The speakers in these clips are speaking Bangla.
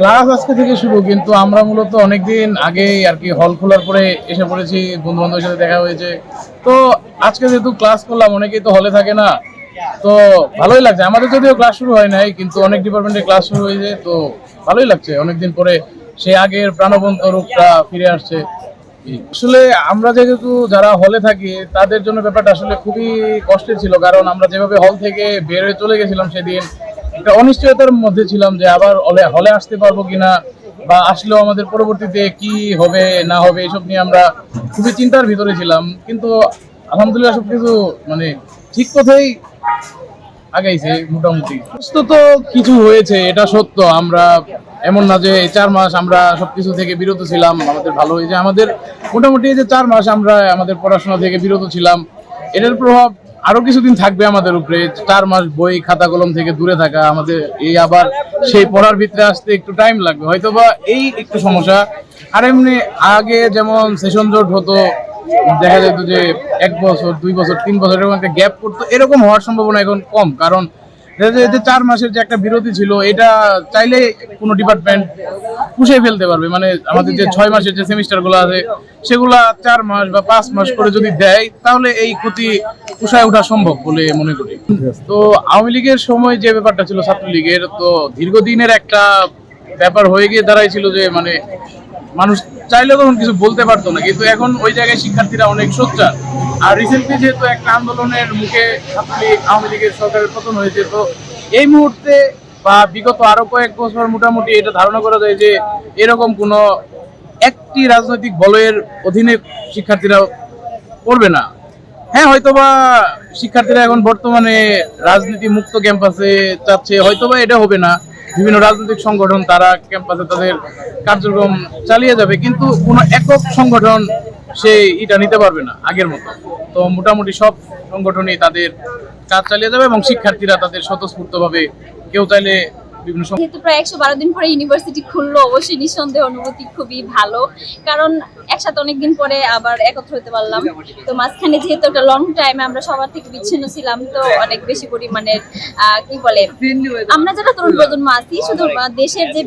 ক্লাস আজকে থেকে শুরু, কিন্তু আমরা মূলত অনেকদিন আর কি হল খোলার পরে এসে পড়েছি বন্ধু বান্ধবের সাথে দেখা হয়েছে। তো আজকে যেহেতু ক্লাস করলাম, অনেকেই তো হলে থাকে না। তো ভালোই লাগছে। আমাদের যদিও ক্লাস শুরু হয় নাই, কিন্তু অনেক ডিপার্টমেন্টে ক্লাস শুরু হয়েছে, তো ভালোই লাগছে। অনেকদিন পরে সেই আগের প্রাণবন্ত রূপটা ফিরে আসছে। আসলে আমরা যেহেতু যারা হলে থাকি, তাদের জন্য ব্যাপারটা আসলে খুবই কষ্টের ছিল। কারণ আমরা যেভাবে হল থেকে বের হয়ে চলে গেছিলাম সেদিন একটা অনিশ্চয়তার মধ্যে ছিলাম যে আবার হলে হলে আসতে পারব কিনা বা আসলেও আমাদের পরবর্তীতে কি হবে, না হবে, এসব নিয়ে আমরা খুবই চিন্তার ভিতরে ছিলাম। কিন্তু আলহামদুলিল্লাহ সবকিছু মানে ঠিক পথেই আগাইছে মোটামুটি। সুস্থ তো কিছু হয়েছে, এটা সত্য। আমরা এমন না যে চার মাস আমরা সবকিছু থেকে বিরত ছিলাম, আমাদের ভালো হয়েছে। আমাদের মোটামুটি যে চার মাস আমরা আমাদের পড়াশোনা থেকে বিরত ছিলাম, এটার প্রভাব আরও কিছুদিন থাকবে আমাদের উপরে। চার মাস বই, খাতা কলম থেকে দূরে থাকা আমাদের এই আবার সেই পড়ার ভিতরে আসতে একটু টাইম লাগবে। হয়তো বা এই একটু সমস্যা। আর এমনি আগে যেমন সেশন জোট হতো, দেখা যেত যে এক বছর, দুই বছর, তিন বছর এরকম একটা গ্যাপ করতো এরকম হওয়ার সম্ভাবনা এখন কম। কারণ যে চার মাসের যে একটা বিরতি ছিল, এটা চাইলে কোনো ডিপার্টমেন্ট পুষে ফেলতে পারবে। মানে আমাদের যে ছয় মাসের যে সেমিস্টারগুলো আছে, সেগুলা চার মাস বা পাঁচ মাস করে যদি দেয়, তাহলে এই ক্ষতি পুষায় ওঠা সম্ভব বলে মনে করি। তো আওয়ামী লীগের সময় যে ব্যাপারটা ছিল ছাত্রলীগের, তো দীর্ঘদিনের একটা ব্যাপার হয়ে গিয়ে দাঁড়াইছিল যে মানে মানুষ চাইলেও তখন কিছু বলতে পারতো না। কিন্তু এখন ওই জায়গায় শিক্ষার্থীরা অনেক সোচ্চার। আর রিসেন্টলি যেহেতু একটা আন্দোলনের মুখে ছাত্রলীগ আওয়ামী লীগের সরকারের পতন হয়েছে, তো এই মুহূর্তে বা বিগত আরও কয়েক বছর মোটামুটি এটা ধারণা করা যায় যে এরকম কোনো একটি রাজনৈতিক বলয়ের অধীনে শিক্ষার্থীরা পড়বে না। হ্যাঁ হয়তোবা শিক্ষার্থীরা এখন বর্তমানে রাজনীতি মুক্ত ক্যাম্পাসে চাচ্ছে হয়তোবা এটা হবে না। বিভিন্ন রাজনৈতিক সংগঠন তারা ক্যাম্পাসে তাদের কার্যক্রম চালিয়ে যাবে, কিন্তু কোনো একক সংগঠন সে এটা নিতে পারবে না আগের মতো। তো মোটামুটি সব সংগঠনই তাদের কাজ চালিয়ে যাবে এবং শিক্ষার্থীরা তাদের স্বতঃস্ফূর্তভাবে কেউ চাইলে বিভিন্ন যেহেতু প্রায় একশো বারো দিন পরে ইউনিভার্সিটি খুললো অবশ্যই নিঃসন্দেহে অনুভূতি খুবই ভালো। কারণ একসাথে অনেকদিন পরে আবার একত্র হতে পারলাম। তো মাঝখানে যেহেতু একটা লং টাইম আমরা সবার থেকে বিচ্ছিন্ন ছিলাম তো অনেক বেশি পরিমাণের কি বলে আমরা যারা তরুণ প্রজন্ম আছি শুধু দেশের যে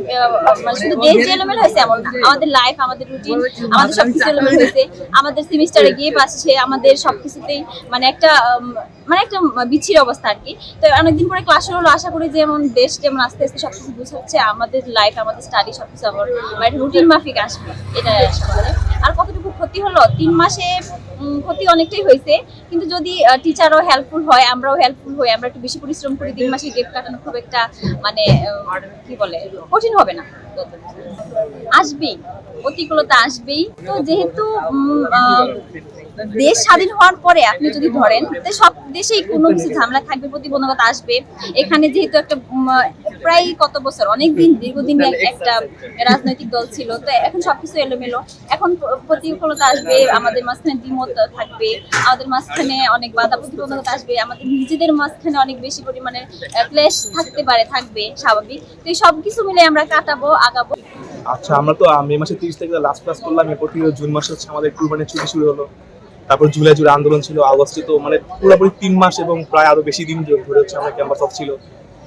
মানে শুধু দেশ যে এলোমেল হয়েছে এমন না। আমাদের লাইফ আমাদের রুটিন আমাদের সবকিছু এলোমেল হয়েছে। আমাদের সেমিস্টারে গিয়ে পাচ্ছে আমাদের সবকিছুতেই মানে একটা মানে একটা বিচ্ছির অবস্থা আর কি। তো অনেকদিন পরে ক্লাস হলো, আশা করি যেমন দেশ যেমন আস্তে আস্তে সবকিছু বুঝাচ্ছে আমাদের লাইফ আমাদের স্টাডি সবকিছু আমার মানে রুটিন মাফিক আসবে, এটা আশা করি। আর কতটুকু ক্ষতি হলো? তিন মাসে ক্ষতি অনেকটাই হয়েছে, কিন্তু যদি টিচারও হেল্পফুল হয়, আমরাও হেল্পফুল হই, আমরা একটু বেশি পরিশ্রম করি, তিন মাসে গেপ কাটানো খুব একটা মানে কি বলে, কঠিন হবে না। আসবেই, প্রতিকূলতা আসবেই। তো যেহেতু দেশ স্বাধীন হওয়ার পরে আপনি যদি ধরেন তো সব দেশেই কোনো কিছু ঝামেলা থাকবে প্রতিবন্ধকতা আসবে। এখানে যেহেতু একটা প্রায় কত বছর অনেক দিন দীর্ঘদিন একটা রাজনৈতিক দল ছিল তো এখন সবকিছু এলোমেলো। এখন প্র- প্রতিকূলতা আসবে আমাদের মাঝখানে দ্বিমত থাকবে আমাদের মাঝখানে অনেক বাধা প্রতিবন্ধকতা আসবে আমাদের নিজেদের মাঝখানে অনেক বেশি পরিমাণে ক্লেশ থাকতে পারে থাকবে স্বাভাবিক। তো এই সব কিছু মিলে আমরা কাটাবো আগাবো। আচ্ছা আমরা তো মে মাসের তিরিশ তারিখে লাস্ট ক্লাস করলাম এরপর থেকে জুন মাসে হচ্ছে আমাদের কুরবানির ছুটি শুরু হলো। তারপর জুলাই জুড়ে আন্দোলন ছিল, আগস্টে তো মানে পুরোপুরি তিন মাস এবং প্রায় আরও বেশি দিন ধরে হচ্ছে আমাদের ক্যাম্পাস অফ ছিল।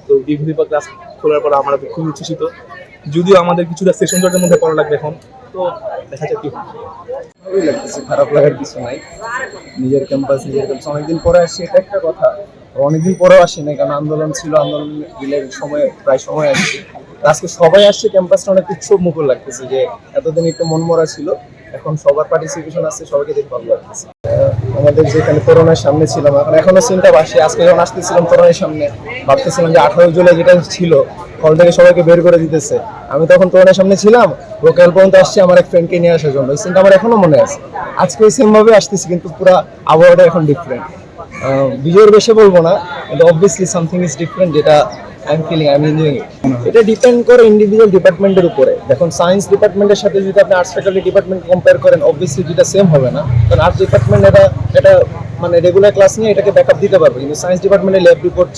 তো দীর্ঘদিন পর ক্লাস খোলার পর আমরা খুবই উচ্ছ্বসিত। যদিও আমাদের কিছুটা সেশন জটের মধ্যে পড়া লাগবে এখন। তো দেখা যাক কি খারাপ লাগার কিছু নাই। নিজের ক্যাম্পাস নিজের ক্যাম্পাস অনেকদিন পরে আসছি, এটা একটা কথা। অনেকদিন পরেও আসি না কারণ আন্দোলন ছিল, আন্দোলন মিলের সময় প্রায় সময় আসছে আজকে সবাই আসছে ক্যাম্পাসটা অনেক উৎসব মুখর লাগতেছে যে, এতদিন একটু মনমরা ছিল। এখন সবার পার্টিসিপেশন আছে, সবাইকে দেখে ভালো লাগতেছে। আমাদের যেখানে করোনার সামনে ছিলাম, এখন এখনও চিন্তা বাসি। আজকে যখন আসতেছিলাম করোনার সামনে, ভাবতেছিলাম যে আঠারো জুলাই যেটা ছিল হল থেকে সবাইকে বের করে দিতেছে। আমি তখন করোনার সামনে ছিলাম লোকাল পর্যন্ত আসছি আমার এক ফ্রেন্ডকে নিয়ে আসার জন্য। সিনটা আমার এখনও মনে আছে। আজকে সেম ভাবে আসতেছি, কিন্তু পুরো আবহাওয়াটা এখন ডিফারেন্ট বিজয়ের বেশি বলব না, কিন্তু অবভিয়াসলি সামথিং ইজ ডিফারেন্ট যেটা I am feeling I am enjoying এটা ডিপেন্ড করে ইন্ডিভিজুয়াল ডিপার্টমেন্টের উপরে। দেখুন সায়েন্স ডিপার্টমেন্টের সাথে যদি আপনি আর্টস ফ্যাকাল্টি ডিপার্টমেন্ট কম্পেয়ার করেন অবভিয়াসলি যেটা সেম হবে না। কারণ আর্টস ডিপার্টমেন্ট এটা এটা মানে রেগুলার ক্লাস নিয়ে এটাকে ব্যাকআপ দিতে পারবে। কিন্তু সায়েন্স ডিপার্টমেন্টে ল্যাব রিপোর্ট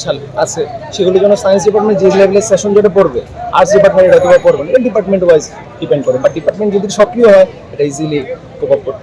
আছে। সেগুলোর জন্য সায়েন্স ডিপার্টমেন্ট যে লেভেলের সেশন যেটা পড়বে আর্টস ডিপার্টমেন্ট এটা পড়বে না। ডিপার্টমেন্ট ওয়াইজ ডিপেন্ড করে। বাট ডিপার্টমেন্ট যদি সক্রিয় হয়, এটা ইজিলি কোপ আপ করতে